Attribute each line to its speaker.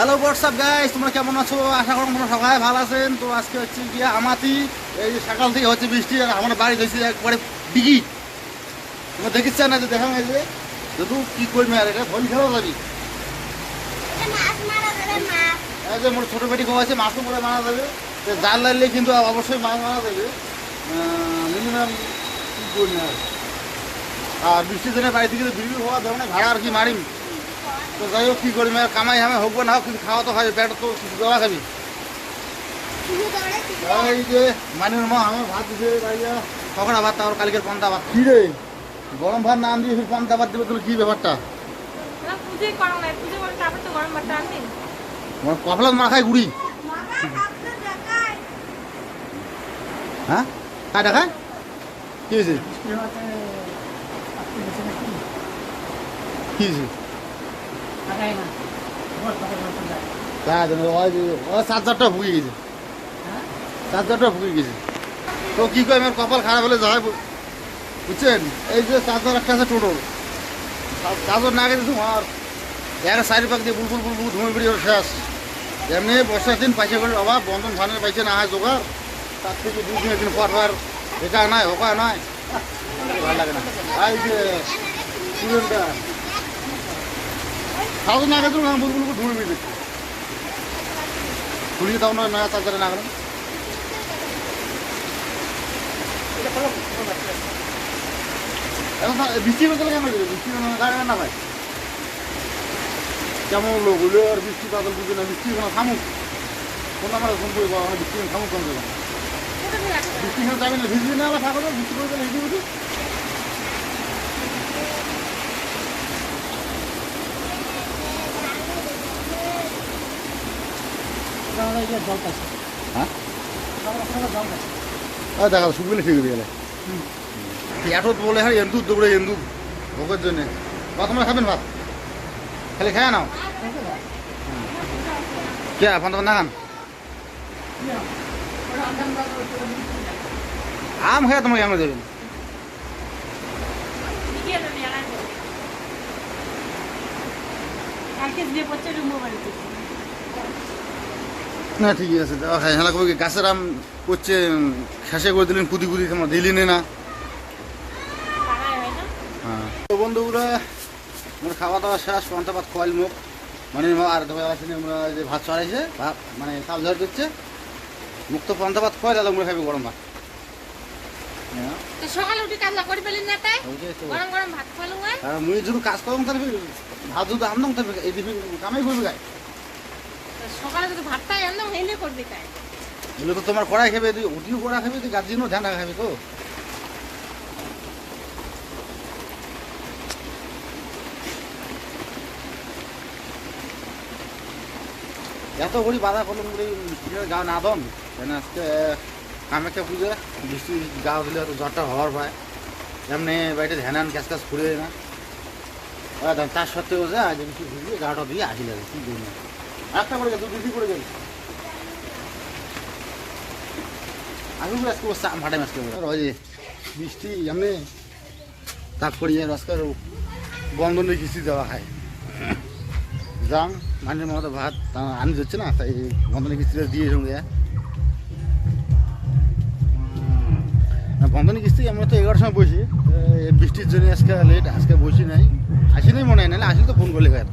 Speaker 1: Hello WhatsApp guys তোমরা কেমন আছো? আশা করুন তোমরা সবাই ভালো আছেন। তো আজকে হচ্ছে গিয়ে আমাতি এই সকাল থেকে হচ্ছে বৃষ্টি আর আমার বাড়ি গেছি একবারে ডিগি তোমরা দেখিস না যে দেখা গেছে? যদি কি করবি আর এটা? ভলি খেলা যাবি। যে মোর ছোটো বেটি আছে মাছও করে মারা যাবে। জাল লাগলে কিন্তু অবশ্যই মাছ মারা যাবে। মিনিমাম কি করবি আর আর বৃষ্টির দিনে বাড়ি থেকে বিক্রি হওয়া যাবে না ভাড়া আর কি মারিম। তো যাই হোক কী করবি আর কামাই হামে হোক না হোক কিন্তু খাওয়া তো খাবি পেট তো কিছু দেওয়া খাবি। এই যে মানির মা আমার ভাত দিছে ভাইয়া। কখন ভাত তারপর কালকের পান্তা ভাত? কি রে? গরম ভাত নাম দিয়ে পান্তা ভাত দেবে তোর কি ব্যাপারটা?
Speaker 2: করো করে তো
Speaker 1: আমার কফলাত মাখায় গুড়ি? হ্যাঁ? কায় দেখায়? কি হয়েছে? কি হয়েছে? জানো, ওই চার্জারটা ভুগে গেছে। চার্জারটা ভুগে গেছে। তো কি কয় আমার কপাল খারাপ হলে যায় বুঝছেন? এই যে চার্জার একটা আছে টোটোর চার্জার না গেছে তোমার এক সাইড পাক দিয়ে বুলবুল বুলবুল ধুমে বেরিয়ে শেষ। এমনি বর্ষার দিন পয়সা করে অভাব বন্ধন ফানের পাইছে না হয় জোগাড়। তার থেকে দুই দিন পর পর এটা নাই ওকা নাই। ভালো লাগে না। এই যে স্টুডেন্টটা ধুমে বেরিয়ে দিচ্ছে খুলিয়ে দাও না না চার্জারে না গেলে। এখন তো বৃষ্টি গেলে কেন করবে? বৃষ্টি না গাড়ি না ভাই কেমন লোক হইল আর বৃষ্টি বাদল বুঝে না, বৃষ্টি কোনো কোন আমার ফোন করে বলা বৃষ্টি থামুক কোন জায়গা বৃষ্টি কোনো যাবে না, ভিজবি না, আবার থাকো বৃষ্টি করে হ্যাঁ? দেখা শুকবিলে ঠিক হয়ে গেলে এত বলে হ্যাঁ এন্দুর দৌড়ে এন্দুর। ভোগের জন্যে। প্রথমে খাবেন ভাত? খালি খায় নাও। কে পান্তা পান্তা খান আম খায় তোমাকে আমরা দেবেন।
Speaker 2: কালকে যে পড়ছে রুমো বাড়িতে
Speaker 1: না ঠিকই আছে। খাই হেলা কবে গাছের আম করছে শেষে করে দিলেন কুদি কুদি তোমার দিলি না
Speaker 2: হয়
Speaker 1: হ্যাঁ। তো বন্ধুগুলো আমার খাওয়া দাওয়া শেষ পান্তা ভাত খোয়াল মুখ। মানে আর ধরে আসেনি আমরা যে ভাত চড়াইছে ভাত মানে চাল ঝড় দিচ্ছে মুখ তো পান্তা ভাত দাদা আমরা খাবি গরম ভাত। হ্যাঁ।
Speaker 2: সকালে উঠে কাজ করে পেলেন না তাই? গরম গরম ভাত খাওয়ালো
Speaker 1: মুই যদি কাজ করুন তাহলে ভাত যদি আনলাম তাহলে এই দিবি কামাই করবি গায়ে।
Speaker 2: তো
Speaker 1: তোমার কড়াই খাবে, তুই ওটিও কড়া খাবি, তুই গার্জিনও তো। এত করি বাধা কলম করে গা না দন কেন আজকে কামাখ্যা পুজো বৃষ্টি, গা দিলে হয়তো জ্বরটা হওয়ার পায় এমনি বাড়িতে ধ্যান ক্যাশ ক্যাশ ফুরে না। তার সত্ত্বেও যা আজ আমি কি ঘুরিয়ে গাটা দিয়ে আসি লাগে কি করি একটা করে গেল দুই করে গেল আমি আজকে চা ভাটাই মাছ করব ওই যে বৃষ্টি এমনি তাক পড়ি যায় আজকে বন্ধনে কিস্তি দেওয়া খায় যাম মানের মতো ভাত আনি যাচ্ছে না তাই বন্ধনে কিস্তিটা দিয়ে সঙ্গে বন্ধনে কিস্তি আমরা তো এগারোটার সময় বসি। বৃষ্টির জন্য আজকে লেট আজকে বসি নাই। আসি নাই মনে হয়, নাহলে আসলে তো ফোন করলে গায়ে